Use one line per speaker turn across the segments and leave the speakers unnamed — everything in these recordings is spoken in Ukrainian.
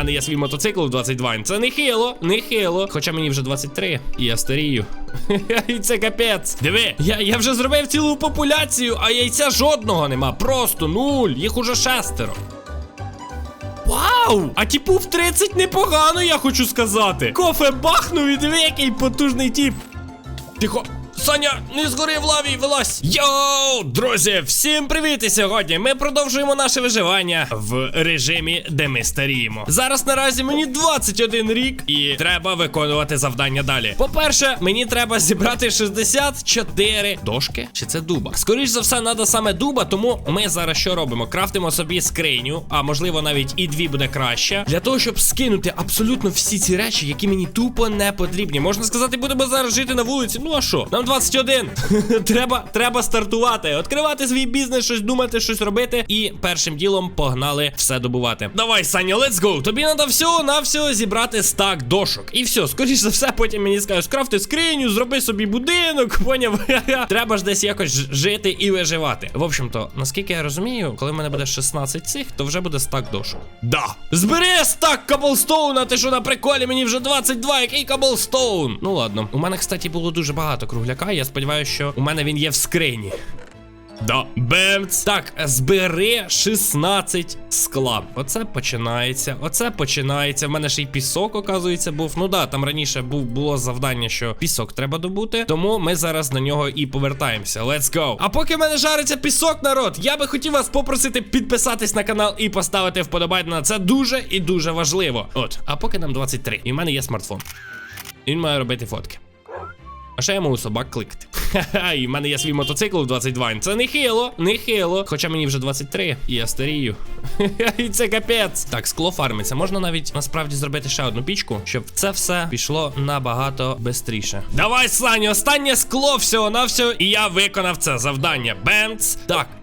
мене є свій мотоцикл в 22. Це не хило, не хило. Хоча мені вже 23. І я старію. І це капець. Диви, я, я вже зробив цілу популяцію, а яйця жодного нема. Просто нуль. Їх уже шестеро. Вау! А типу в 30 непогано, я хочу сказати. Кофе бахнув і диви, який потужний тіп. Тихо. Саня, не згори в лаві, вилазь! Йоу, друзі, всім привіт! І сьогодні ми продовжуємо наше виживання в режимі, де ми старіємо. Зараз наразі мені 21 рік, і треба виконувати завдання далі. По-перше, мені треба зібрати 64 дошки. Чи це дуба? Скоріш за все, треба саме дуба, тому ми зараз що робимо? Крафтимо собі скриню, а можливо навіть і дві буде краще. Для того, щоб скинути абсолютно всі ці речі, які мені тупо не потрібні. Можна сказати, будемо зараз жити на вулиці. Ну а що? Нам 21. треба, треба стартувати, відкривати свій бізнес, щось думати, щось робити. І першим ділом погнали все добувати. Давай, Саня, let's go. Тобі треба всього на всього зібрати стак дошок. І все, скоріш за все, потім мені скажуть, скрафти скриню, зроби собі будинок. Поняв? треба ж десь якось жити і виживати. В общем-то, наскільки я розумію, коли в мене буде 16 цих, то вже буде стак дошок. Да. Збери стак каблстоуна, ти що на приколі, мені вже 22, який каблстоун? Ну ладно. У мене, кстати, було дуже багато кругляка. Я сподіваюся, що у мене він є в скрині. Да, бемц. Так, збери 16 скла. Оце починається. Оце починається. В мене ще й пісок, оказується, був. Ну да, там раніше був було завдання, що пісок треба добути. Тому ми зараз на нього і повертаємося. Let's go. А поки в мене жариться пісок, народ, я би хотів вас попросити підписатись на канал і поставити вподобайку. Це дуже і дуже важливо. От, а поки нам 23. І в мене є смартфон. Він має робити фотки. А ще я можу собак кликати. Ха-ха, і в мене є свій мотоцикл в 22. Це не хило, не хило. Хоча мені вже 23, і я старію. І це капець. Так, скло фармиться. Можна навіть насправді зробити ще одну пічку, щоб це все пішло набагато швидше. Давай, Саня, останнє скло всього на всього, і я виконав це завдання. Бенц. Так.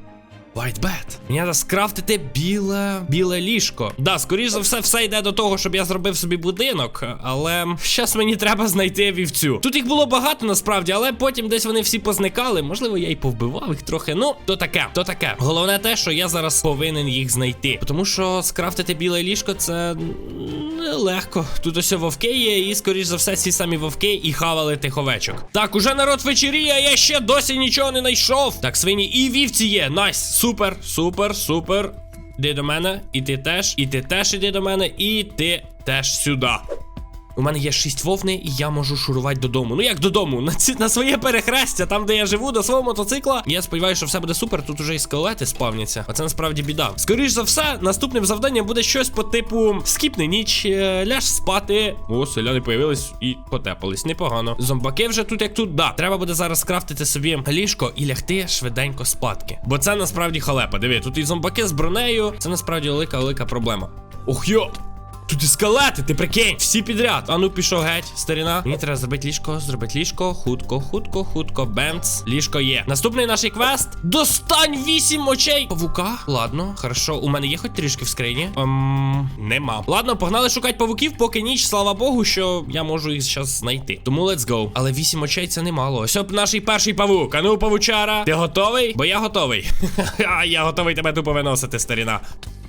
White bed. Мені треба скрафтити біле біле ліжко. Да, скоріш за все, все йде до того, щоб я зробив собі будинок. Але зараз мені треба знайти вівцю. Тут їх було багато насправді, але потім десь вони всі позникали. Можливо, я і повбивав їх трохи. Ну, то таке, то таке. Головне те, що я зараз повинен їх знайти. Тому що скрафтити біле ліжко це нелегко. Тут ось вовки є, і скоріш за все, ці самі вовки і хавали тих овечок. Так, уже народ вечеріє, я ще досі нічого не знайшов. Так, свині і вівці є. Найс, супер, супер, супер. Іди до мене, і ти теж, і ти теж іди до мене, і ти теж сюди. У мене є шість вовни, і я можу шурувати додому. Ну як додому? На ці на своє перехрестя, там де я живу, до свого мотоцикла. Я сподіваюся, що все буде супер. Тут уже і скелети спавняться. А це насправді біда. Скоріш за все, наступним завданням буде щось по типу скіпни ніч, е, ляж спати. О, селяни появились і потепались. Непогано. Зомбаки вже тут як тут. Да, треба буде зараз скрафтити собі ліжко і лягти швиденько спадки. Бо це насправді халепа. Диви, тут і зомбаки з бронею. Це насправді велика велика проблема. Ох йо! Тут і скелети, ти прикинь, всі підряд. А ну пішов геть, старіна. Мені треба зробити ліжко, зробити ліжко. Хутко, хутко, хутко, бемц. Ліжко є. Наступний наш квест. Достань вісім очей. Павука. Ладно, хорошо. У мене є хоч трішки в скрині. Ем, нема. Ладно, погнали шукати павуків, поки ніч, слава Богу, що я можу їх зараз знайти. Тому let's go. Але вісім очей це немало. Ось оп наш перший павук. А ну, павучара. Ти готовий? Бо я готовий. Я готовий тебе тупо виносити, старіна.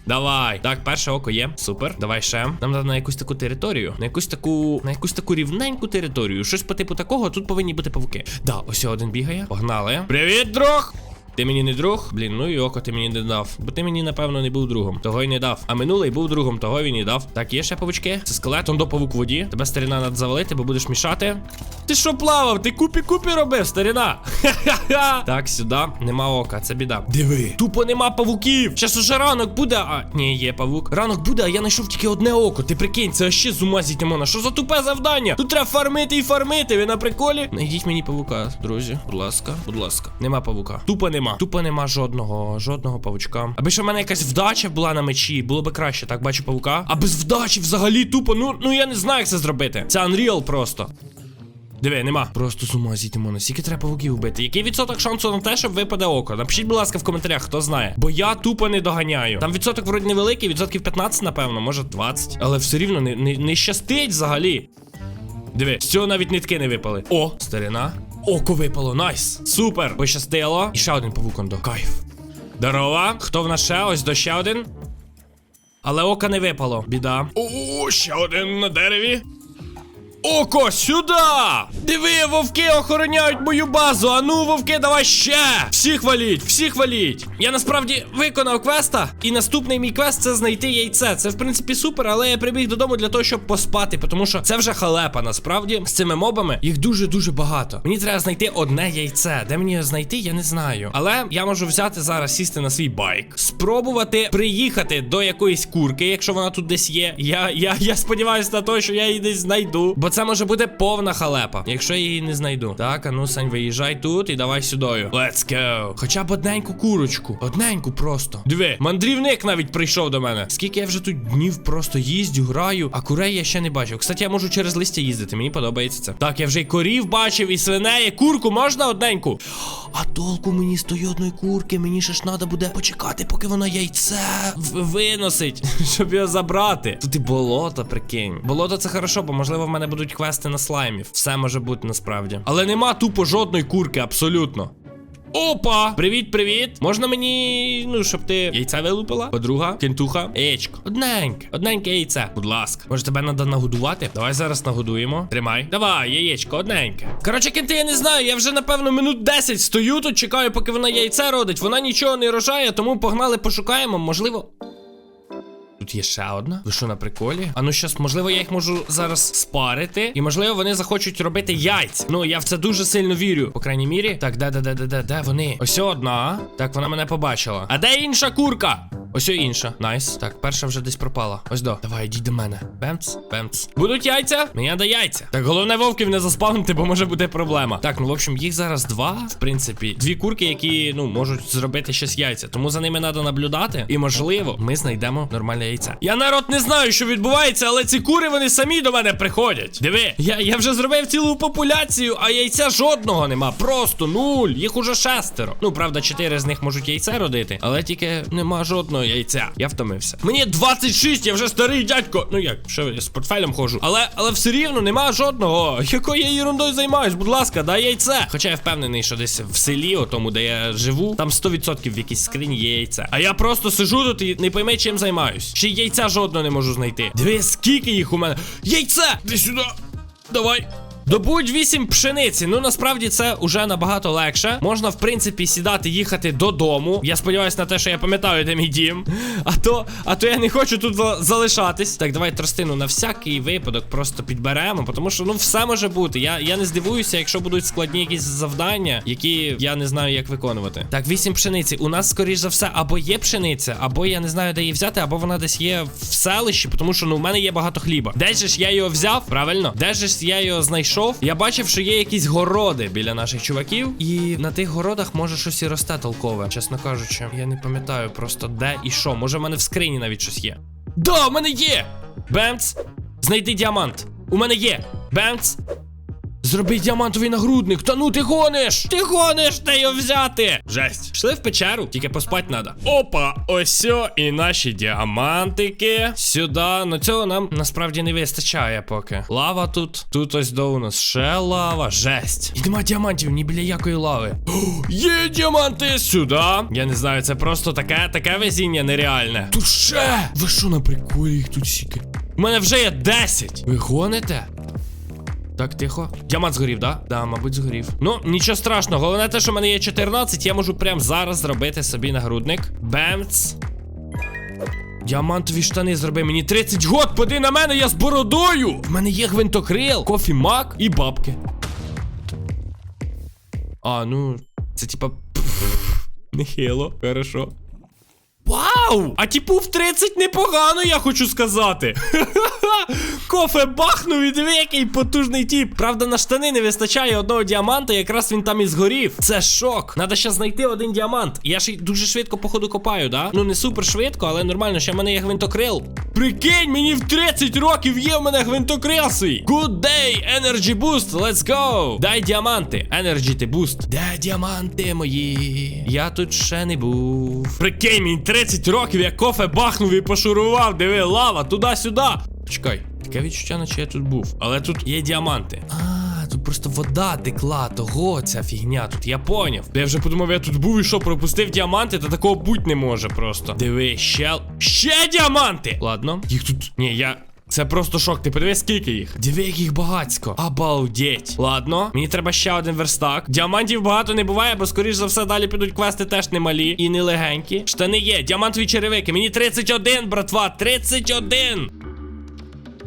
Давай. Так, перше око є. Супер. Давай ще. Нам треба на якусь таку територію. На якусь таку. На якусь таку рівненьку територію. Щось по типу такого. Тут повинні бути павуки. Да, ось один бігає. Погнали. Привіт, друг! Ти мені не друг? Блін, ну і око ти мені не дав. Бо ти мені, напевно, не був другом. Того й не дав. А минулий був другом, того він і дав. Так, є ще павучки. Це скелет, он до павук в воді. Тебе старіна надо завалити, бо будеш мішати. Ти що плавав? Ти купі-купі робив, старіна. Ха-ха-ха. Так, сюди. Нема ока, це біда. Диви. Тупо нема павуків. Щас уже ранок буде. А, ні, є павук. Ранок буде, а я знайшов тільки одне око. Ти прикинь, це ще з ума. Що за тупе завдання? Тут треба фармити і фармити. Ви на приколі? Найдіть мені павука, друзі. Будь ласка, будь ласка. Нема павука. Тупо нема. Тупо нема жодного, жодного павучка. Аби ще в мене якась вдача була на мечі, було би краще. Так, бачу павука. А без вдачі взагалі тупо. Ну, ну я не знаю, як це зробити. Це Unreal просто. Диви, нема. Просто з ума зійти можна. Скільки треба павуків вбити? Який відсоток шансу на те, щоб випаде око? Напишіть, будь ласка, в коментарях, хто знає. Бо я тупо не доганяю. Там відсоток вроді невеликий, відсотків 15, напевно, може 20. Але все рівно не, не, не щастить взагалі. Диви, з цього навіть нитки не випали. О, старина. Око випало, найс. Супер. Пощастило. І ще один павук ондо. Кайф. Здорова. Хто в нас ще? Ось до ще один. Але ока не випало. Біда. О, ще один на дереві. Око, сюди! Диви, вовки охороняють мою базу. Ану, вовки, давай ще! Всіх валіть, всіх валіть! Я насправді виконав квеста, і наступний мій квест це знайти яйце. Це в принципі супер, але я прибіг додому для того, щоб поспати, тому що це вже халепа. Насправді з цими мобами їх дуже дуже багато. Мені треба знайти одне яйце. Де мені його знайти, я не знаю. Але я можу взяти зараз, сісти на свій байк, спробувати приїхати до якоїсь курки, якщо вона тут десь є. Я, я, я сподіваюся на те, що я її десь знайду. Бо це може бути повна халепа, якщо я її не знайду. Так, а ну Сань, виїжджай тут і давай сюдою. Let's go. Хоча б одненьку курочку. Одненьку просто. Диви, мандрівник навіть прийшов до мене. Скільки я вже тут днів просто їздю, граю, а курей я ще не бачив. Кстати, я можу через листя їздити, мені подобається це. Так, я вже й корів бачив, і свиней, курку можна одненьку. А толку мені з тої одної курки, мені ще ж треба буде почекати, поки вона яйце виносить, щоб його забрати. Тут і болото, прикинь. Болото це хорошо, бо можливо в мене будуть квести на слаймів. Все може бути насправді. Але нема тупо жодної курки, абсолютно. Опа! Привіт, привіт! Можна мені, ну, щоб ти яйця вилупила? Подруга, кентуха, яєчко. Одненьке, одненьке яйце, будь ласка. Може, тебе треба нагодувати? Давай зараз нагодуємо. Тримай. Давай, яєчко, одненьке. Коротше, кенти, я не знаю. Я вже напевно минут 10 стою тут, чекаю, поки вона яйце родить. Вона нічого не рожає, тому погнали, пошукаємо. Можливо. Тут є ще одна. Ви що на приколі? А ну щас, можливо, я їх можу зараз спарити. І можливо, вони захочуть робити яйця. Ну, я в це дуже сильно вірю. По крайній мірі. Так, де, де, де, де, де, де вони? Ось одна. Так, вона мене побачила. А де інша курка? Ось інша. Найс. Так, перша вже десь пропала. Ось до. Давай, йдіть до мене. Бемц, бемц. Будуть яйця? Мені треба яйця. Так, головне вовків не заспавнити, бо може бути проблема. Так, ну в общем, їх зараз два. В принципі, дві курки, які ну можуть зробити щось яйця. Тому за ними треба наблюдати. І можливо, ми знайдемо нормальне яйце. Я народ не знаю, що відбувається, але ці кури вони самі до мене приходять. Диви, я, я вже зробив цілу популяцію, а яйця жодного нема. Просто нуль. Їх уже шестеро. Ну, правда, чотири з них можуть яйце родити, але тільки нема жодного яйця. Я втомився. Мені 26, я вже старий дядько. Ну як, що я з портфелем ходжу. Але але все рівно нема жодного. Якою я ерундою займаюсь, будь ласка, дай яйце. Хоча я впевнений, що десь в селі, о тому, де я живу, там 100% в якійсь скрині є яйце. А я просто сижу тут і не пойми, чим займаюсь. Ще яйця жодного не можу знайти. Диви, скільки їх у мене. Яйце! Іди сюди. Давай. Добудь 8 пшениці. Ну насправді це уже набагато легше. Можна, в принципі, сідати, їхати додому. Я сподіваюся на те, що я пам'ятаю, де мій дім. А то, а то я не хочу тут залишатись. Так, давай тростину на всякий випадок просто підберемо, тому що ну все може бути. Я, я не здивуюся, якщо будуть складні якісь завдання, які я не знаю, як виконувати. Так, 8 пшениці. У нас, скоріш за все, або є пшениця, або я не знаю, де її взяти, або вона десь є в селищі, тому що ну в мене є багато хліба. Де ж я його взяв? Правильно? Де ж я його знайшов? Я бачив, що є якісь городи біля наших чуваків, і на тих городах може щось і росте толкове. Чесно кажучи, я не пам'ятаю просто де і що. Може, в мене в скрині навіть щось є. Да, в мене є! Бемц! Знайди діамант. У мене є. Бемц! Зроби діамантовий нагрудник. Та ну ти гониш! Ти гониш, де його взяти! Жесть. Пішли в печеру, тільки поспать надо. Опа, ось і наші діамантики. Сюди. Ну цього нам насправді не вистачає поки. Лава тут. Тут ось до у нас ще лава. Жесть. І нема діамантів ні біля якої лави. О, є діаманти сюди. Я не знаю, це просто таке, таке везіння нереальне. Тут ще! Ви що на приколі їх тут сіки? У мене вже є 10. Ви гоните? Так, тихо. Діамант згорів, да? Да, мабуть, згорів. Ну, нічого страшного. Головне те, що в мене є 14, я можу прямо зараз зробити собі нагрудник. Бемц. Діамантові штани зроби мені 30 год, поди на мене, я з бородою! В мене є гвинтокрил, кофі-мак і бабки. А, ну, це типа. Нехило, хорошо. Вау! А типу в 30 непогано, я хочу сказати. Кофе бахнув і диви, який потужний тіп. Правда, на штани не вистачає одного діаманта, якраз він там і згорів. Це шок. Надо ще знайти один діамант. Я ж дуже швидко, походу, копаю, да? Ну не супер швидко, але нормально, ще в мене є гвинтокрил. Прикинь, мені в 30 років є в мене гвинтокрил свій. Good day, energy boost, let's go. Дай діаманти. Energy ти boost. Де діаманти мої? Я тут ще не був. Прикинь, мені 30 років, я кофе бахнув і пошурував. Диви, лава, туди-сюди. Почекай, таке відчуття, наче я тут був. Але тут є діаманти. А, тут просто вода текла, того ця фігня тут, я поняв. Я вже подумав, я тут був і що, пропустив діаманти, та такого бути не може просто. Диви, ще. Ще діаманти! Ладно, їх тут. Ні, я. Це просто шок, ти подивись, скільки їх. Диви, їх багацько. Обалдеть. Ладно, мені треба ще один верстак. Діамантів багато не буває, бо скоріш за все далі підуть квести теж немалі і не легенькі. Штани є, діамантові черевики. Мені 31, братва, 31.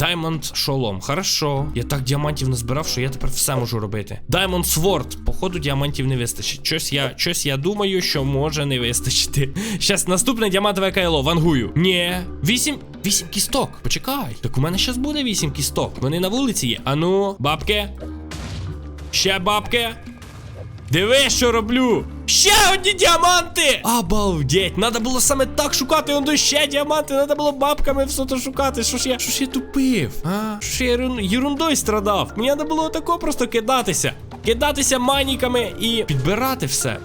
Даймонд шолом. Хорошо. Я так діамантів назбирав, що я тепер все можу робити. Даймонд Сворд. Походу, діамантів не вистачить. Щось я, щось я думаю, що може не вистачити. Щас наступне діамантове кайло. Вангую. Ні. Вісім. Вісім кісток. Почекай. Так у мене щас буде вісім кісток. Вони на вулиці є. Ану, бабки. Ще бабки. Диви, що роблю! Ще одні діаманти! Обалдеть! Надо було саме так шукати, он ще діаманти, надо було бабками все то шукати. Що ж я. Що ж я тупив? А? Що ж я ерун- ерундою страдав? Мені треба було тако просто кидатися. Кидатися маніками і підбирати все.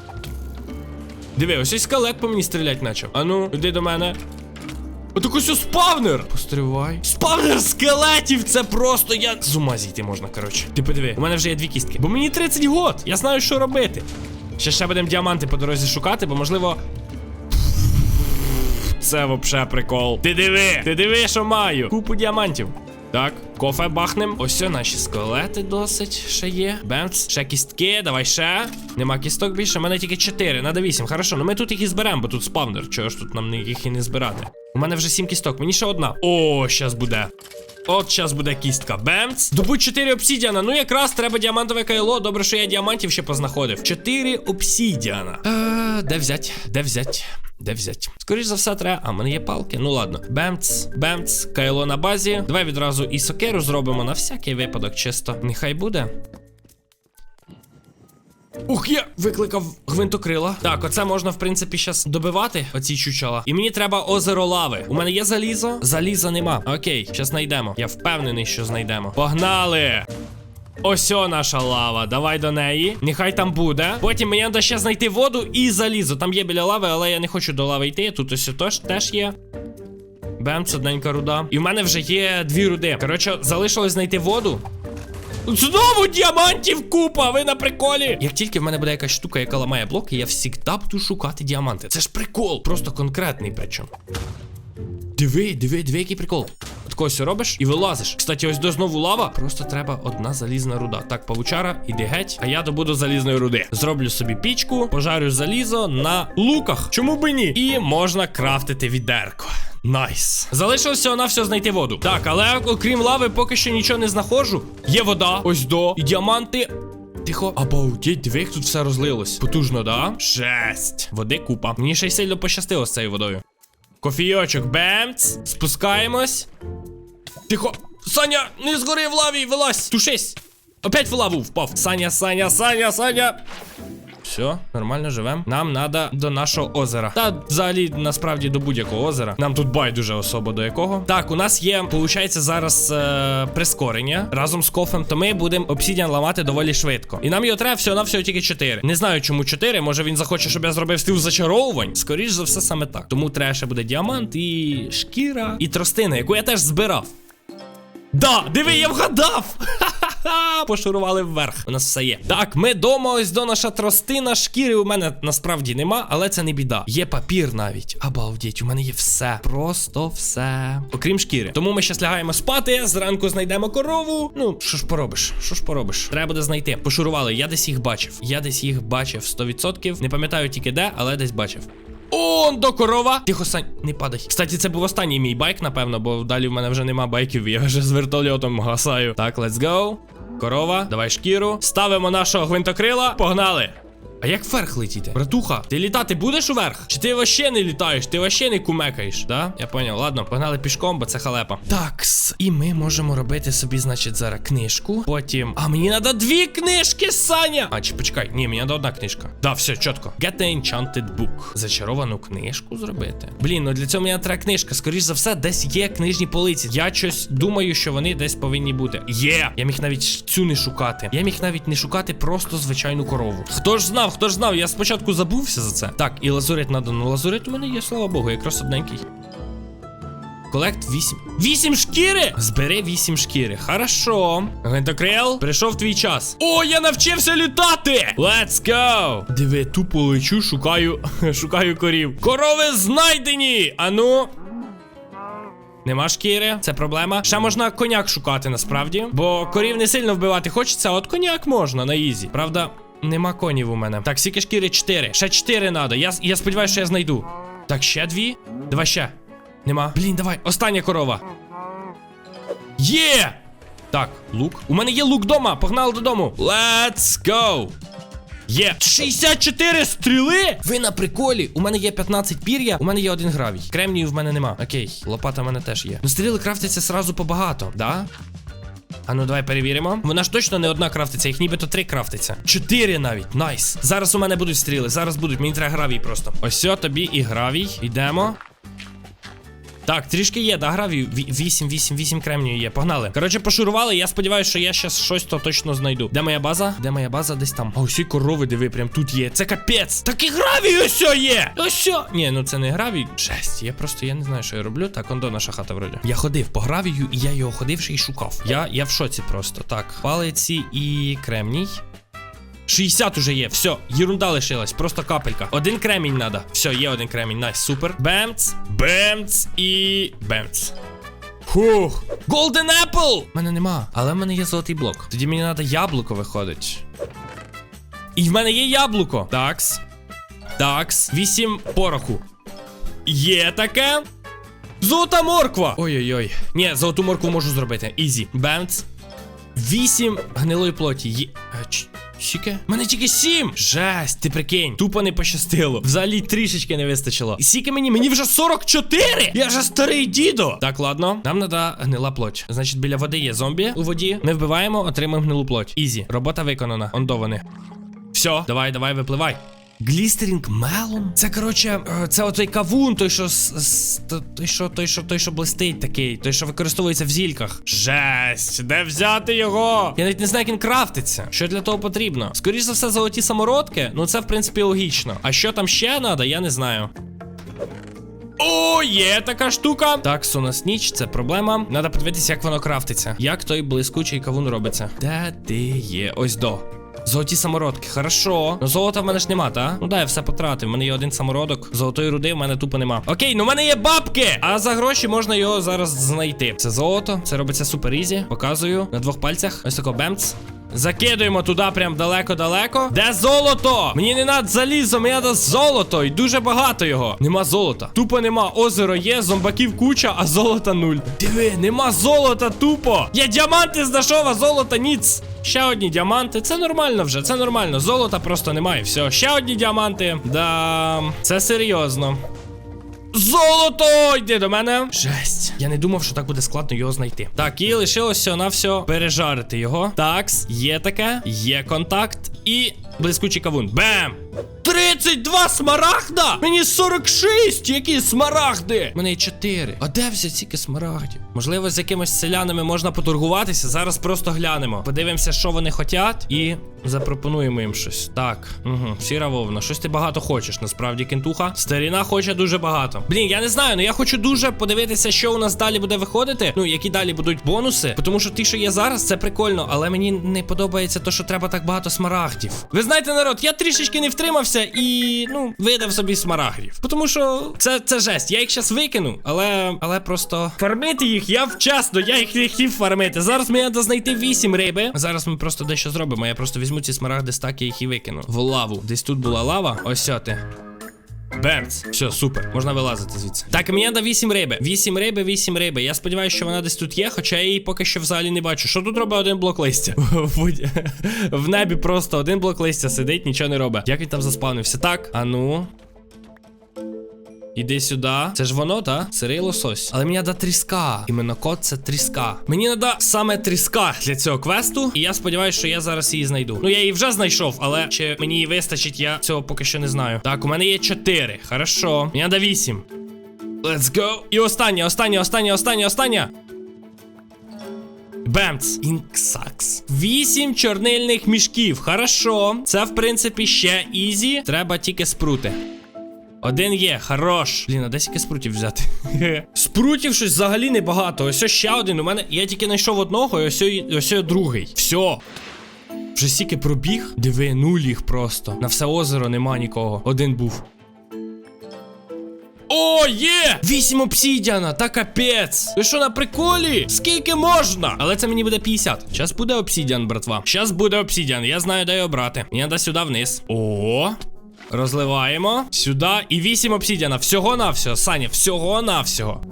Диви, ось ось скелет по мені стрілять почав. Ану, іди до мене. Отак ось ось спавнер! Постривай. Спавнер скелетів! Це просто я. З ума зійти можна, коротше. Ти подиви, у мене вже є дві кістки. Бо мені 30 год. Я знаю, що робити. Ще ще будемо діаманти по дорозі шукати, бо можливо. Це вообще прикол. Ти диви! Ти диви, що маю! Купу діамантів. Так, кофе бахнем. Ось наші скелети досить ще є. Бемц, ще кістки, давай ще. Нема кісток більше, у мене тільки 4, надо 8. Хорошо, ну ми тут їх і зберемо, бо тут спавнер. Чого ж тут нам їх і не збирати? У мене вже 7 кісток, мені ще одна. О, щас буде. От зараз буде кістка. Бемц. Добудь 4 обсідіана. Ну якраз треба діамантове кайло. Добре, що я діамантів ще познаходив. 4 обсідіана. Е, де взять? Де взять? Де взять? Скоріше за все, треба. А, в мене є палки. Ну ладно. Бемц, бемц, кайло на базі. Давай відразу і сокеру зробимо на всякий випадок, чисто. Нехай буде. Ух, я викликав гвинтокрила. Так, оце можна, в принципі, щас добивати, оці чучела. І мені треба озеро лави. У мене є залізо? Заліза нема. Окей, щас знайдемо. Я впевнений, що знайдемо. Погнали! Ось о наша лава. Давай до неї. Нехай там буде. Потім мені треба ще знайти воду і залізо. Там є біля лави, але я не хочу до лави йти. Тут ось теж, теж є. Бем, це одненька руда. І в мене вже є дві руди. Коротше, залишилось знайти воду. Знову діамантів купа, ви на приколі. Як тільки в мене буде якась штука, яка ламає блоки, я завжди буду шукати діаманти. Це ж прикол, просто конкретний причому. Диви, диви, диви, який прикол. От ось робиш і вилазиш. Кстати, ось до знову лава. Просто треба одна залізна руда. Так, павучара, іди геть, а я добуду залізної руди. Зроблю собі пічку, пожарю залізо на луках. Чому би ні? І можна крафтити відерко. Найс. Залишилося на все знайти воду. Так, але окрім лави, поки що нічого не знаходжу. Є вода, ось до, і діаманти. Тихо, обалдеть, диви, як тут все розлилось. Потужно, да? Жесть. Води купа. Мені ще й сильно пощастило з цією водою. Кофійочок, бемц. Спускаємось. Тихо. Саня, не згори в лаві, вилазь. Тушись. Опять в лаву впав. Саня, Саня, Саня, Саня. Все, нормально живем. Нам надо до нашого озера. Та взагалі насправді до будь-якого озера. Нам тут байдуже особо до якого. Так, у нас є, виходить, зараз е, прискорення разом з кофем, то ми будемо обсідіан ламати доволі швидко. І нам його треба всього на всього тільки 4. Не знаю, чому 4. Може він захоче, щоб я зробив стил зачаровувань. Скоріш за все, саме так. Тому треба ще буде діамант і шкіра, і тростина, яку я теж збирав. Да, диви, я вгадав! Ха-ха-ха! Пошурували вверх. У нас все є. Так, ми дома, ось до наша тростина. Шкіри у мене насправді нема, але це не біда. Є папір навіть. Обалдіть, у мене є все. Просто все. Окрім шкіри. Тому ми щас лягаємо спати. Зранку знайдемо корову. Ну, що ж поробиш? Що ж поробиш? Треба буде знайти. Пошурували. Я десь їх бачив. Я десь їх бачив 100%. Не пам'ятаю тільки де, але десь бачив. Он до корова. Тихо, Сань, не падай. Кстати, це був останній мій байк, напевно, бо далі в мене вже нема байків, я вже з вертольотом гасаю. Так, let's go. Корова, давай шкіру. Ставимо нашого гвинтокрила. Погнали. А як вверх летіти? Братуха, ти літати будеш уверх? Чи ти вообще не літаєш? Ти вообще не кумекаєш, да? Я поняв. Ладно, погнали пішком, бо це халепа. Такс. І ми можемо робити собі, значить, зараз книжку. Потім. А мені треба дві книжки, Саня! А, чи почекай, ні, мені треба одна книжка. Да, все, чітко. Get the enchanted book. Зачаровану книжку зробити. Блін, ну для цього мені треба книжка. Скоріш за все, десь є книжні полиці. Я щось думаю, що вони десь повинні бути. Є! Я міг навіть цю не шукати. Я міг навіть не шукати просто звичайну корову. Хто ж знав, хто ж знав? Я спочатку забувся за це. Так, і лазурит надо. Ну лазурит у мене є, слава Богу, якраз одненький. Колект 8. 8 шкіри! Збери 8 шкіри. Хорошо. Гвинтокрил, прийшов твій час. О, я навчився літати! Let's go! Диви, тупо лечу, шукаю, шукаю корів. Корови знайдені! Ану. Нема шкіри, це проблема. Ще можна коняк шукати насправді. Бо корів не сильно вбивати хочеться, а от коняк можна на ізі. Правда, нема конів у мене. Так, скільки шкіри? 4. Ще 4 надо. Я, я сподіваюся, що я знайду. Так, ще дві. Давай ще. Нема. Блін, давай. Остання корова. Є! Так, лук. У мене є лук дома. Погнали додому. Let's go! Є 64 стріли! Ви на приколі. У мене є 15 пір'я, у мене є один гравій. Кремнію в мене нема. Окей, лопата в мене теж є. Ну стріли крафтяться сразу побагато, да? А ну давай перевіримо. Вона ж точно не одна крафтиться, їх нібито три крафтиться. Чотири навіть. Найс. Зараз у мене будуть стріли. Зараз будуть. Мені треба гравій просто. Ось тобі і гравій. Йдемо. Так, трішки є, да, гравію. 8, 8, 8 кремнію є. Погнали. Коротше, пошурували. Я сподіваюся, що я щас щось то точно знайду. Де моя база? Де моя база? Десь там. А усі корови, диви, прям тут є. Це капець. Так і гравій ось є. Ось. Ні, ну це не гравій. Жесть. Я просто я не знаю, що я роблю. Так, он до наша хата вроді. Я ходив по гравію, і я його ходив ще й шукав. Я, я в шоці просто. Так, палиці і кремній. 60 уже є, все, ерунда лишилась, просто капелька. Один кремінь надо. Все, є один кремінь, найс, супер. Бемц, бемц і бемц. Фух. Golden Apple! Мене нема, але в мене є золотий блок. Тоді мені треба яблуко виходить. І в мене є яблуко. Такс. Такс. Вісім пороху. Є таке. Золота морква! Ой-ой-ой. Ні, золоту моркву можу зробити. Ізі. Бемц. Вісім гнилої плоті. Є. Скільки? Мене тільки сім! Жесть, ти прикинь. Тупо не пощастило. Взагалі трішечки не вистачило. І скільки мені? Мені вже 44! Я вже старий дідо! Так, ладно. Нам треба гнила плоть. Значить, біля води є зомбі у воді. Ми вбиваємо, отримаємо гнилу плоть. Ізі. Робота виконана. Ондовани. Все, давай, давай, випливай. Глістерінг мелон? Це коротше, е, це отой кавун, той, що той, що, той, що, той, що блистить такий, той, що використовується в зільках. Жесть, де взяти його? Я навіть не знаю, як він крафтиться. Що для того потрібно? Скоріше за все, золоті самородки. Ну це в принципі логічно. А що там ще треба, я не знаю. О, є така штука. Так, у нас ніч, це проблема. Надо подивитися, як воно крафтиться. Як той блискучий кавун робиться. Де ти є? Ось до. Золоті самородки, хорошо. Ну золота в мене ж нема, та? Ну да, я все потратив. У мене є один самородок. Золотої руди в мене тупо нема. Окей, ну в мене є бабки! А за гроші можна його зараз знайти. Це золото, це робиться супер ізі. Показую на двох пальцях. Ось тако бемц. Закидуємо туди прям далеко-далеко. Де золото? Мені не надо залізо, мені треба золото. І дуже багато його. Нема золота. Тупо нема. Озеро є, зомбаків куча, а золота нуль. Диви, нема золота, тупо. Я діаманти знайшов, а золота ніц. Ще одні діаманти. Це нормально вже, це нормально. Золота просто немає. Все, ще одні діаманти. Да, це серйозно. Золото! Йди до мене. Жесть. Я не думав, що так буде складно його знайти. Так, і лишилося на все пережарити його. Такс, є таке, є контакт і блискучий кавун. Бем! 32 смарагда! Мені 46! Які смарагди! У мене є 4. А де взяти стільки смарагдів? Можливо, з якимось селянами можна поторгуватися. Зараз просто глянемо. Подивимося, що вони хотять, і запропонуємо їм щось. Так, угу, сіра вовна, щось ти багато хочеш, насправді, кентуха. Старіна хоче дуже багато. Блін, я не знаю, ну я хочу дуже подивитися, що у нас далі буде виходити. Ну, які далі будуть бонуси. Тому що ті, що є зараз, це прикольно, але мені не подобається то, що треба так багато смарагдів. Ви знаєте, народ, я трішечки не втримався і ну видав собі смарагрів. Тому що це, це жесть. Я їх зараз викину, але але просто фармити їх я вчасно, я їх не хотів фармити. Зараз мені треба знайти 8 риби. Зараз ми просто дещо зробимо. Я просто візьму ці смарагди стаки їх і викину. В лаву. Десь тут була лава. Ось ти. Бемц. Все, супер, можна вилазити звідси. Так, мені треба 8 риби. 8 риби, 8 риби. Я сподіваюся, що вона десь тут є, хоча я її поки що взагалі не бачу. Що тут робить один блок листя? В В небі просто один блок листя сидить, нічого не робить. Як він там заспавнився? Так, а ну. Іди сюди. Це ж воно, та? Сирий лосось. Але мені треба тріска. Іменно код це тріска. Мені треба саме тріска для цього квесту. І я сподіваюся, що я зараз її знайду. Ну я її вже знайшов, але чи мені її вистачить, я цього поки що не знаю. Так, у мене є 4. Хорошо. Мені треба 8. Let's go. І останнє, останнє, останнє, останнє, останнє. Бемц. Інксакс. Вісім чорнильних мішків. Хорошо. Це, в принципі, ще ізі. Треба тільки спрути. Один є, хорош. Блін, а де скільки спрутів взяти? спрутів щось взагалі небагато. Ось ось ще один. У мене я тільки знайшов одного, і ось ось другий. Все. Вже стільки пробіг. Диви, нуль їх просто. На все озеро нема нікого. Один був. О, є! Вісім обсідіана, та капець. Ви що на приколі? Скільки можна? Але це мені буде 50. Щас буде обсідіан, братва. Щас буде обсідіан. Я знаю, де його брати. Мені треба сюди вниз. О. Розливаємо. Сюди. І 8 обсідіана. Всього навсього. Саня, всього навсього.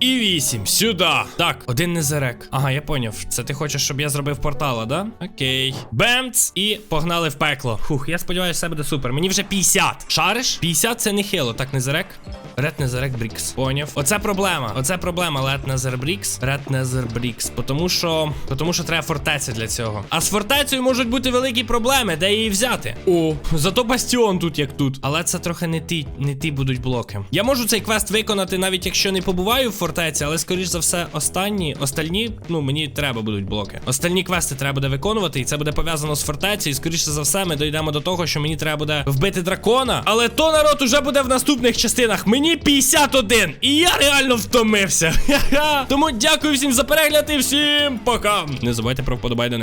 І вісім, сюди. Так, один незерек. Ага, я поняв. Це ти хочеш, щоб я зробив портала, да? Окей. Бемц! І погнали в пекло. Фух, я сподіваюся, все буде супер. Мені вже 50. Шариш? 50 це не хило, так незерек. Ред Незерек Брікс. Поняв. Оце проблема. Оце проблема. Лед Незер Брікс. Ред Незер Брікс. Потому що. Потому що треба фортеця для цього. А з фортецею можуть бути великі проблеми, де її взяти. О, зато бастіон тут як тут. Але це трохи не ті, не ті будуть блоки. Я можу цей квест виконати, навіть якщо не побуваю в фортеці, але скоріш за все, останні, остальні, ну мені треба будуть блоки. Остальні квести треба буде виконувати, і це буде пов'язано з фортецею. І скоріше за все, ми дійдемо до того, що мені треба буде вбити дракона. Але то народ уже буде в наступних частинах. Мені 51. І я реально втомився. Тому дякую всім за перегляд і всім пока. Не забувайте про вподобайдени.